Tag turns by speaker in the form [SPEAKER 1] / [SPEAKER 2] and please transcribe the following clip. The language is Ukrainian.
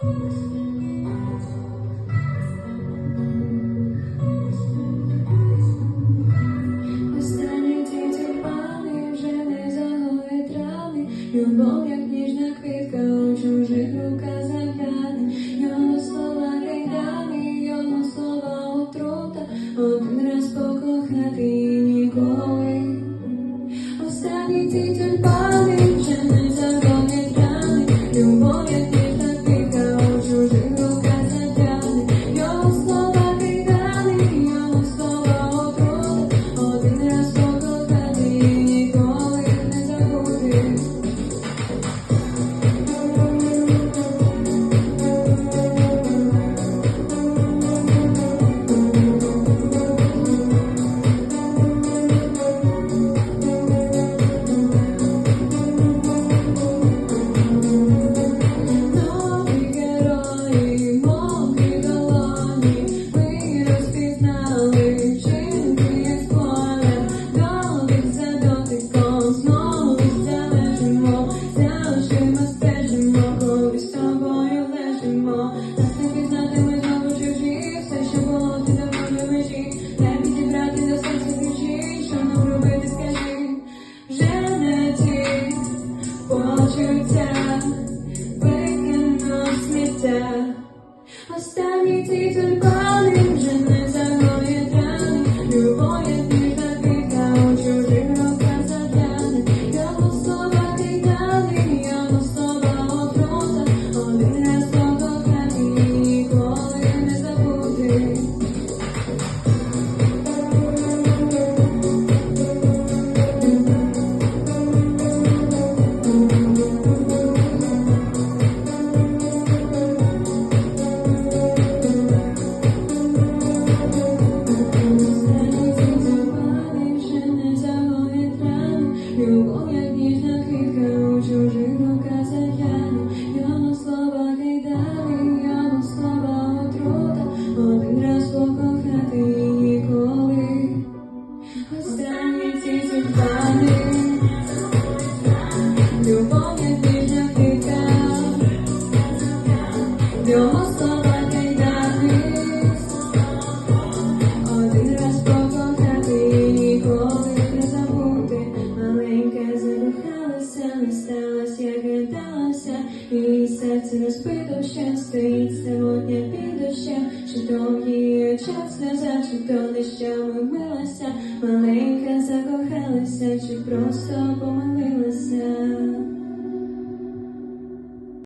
[SPEAKER 1] Останні ці тюльпани вже не загоє трави, любов, як ніжна квітка у чужих руках загляне, його слова кайдани, його слова отрута, один раз покохати ніколи. сміття. Останні ці Любов, як ніжна квітка у чужих руках затяне, його слова кидали, його слова отрута, один раз покохати і ніколи. Останні ці тюльпани, любов, як ніжна квітка, його слова як і серце розбито ще стоїть самотня під дощем, чи довгий час назад, чи то дещами милася, маленька закохалася, чи просто помилилася.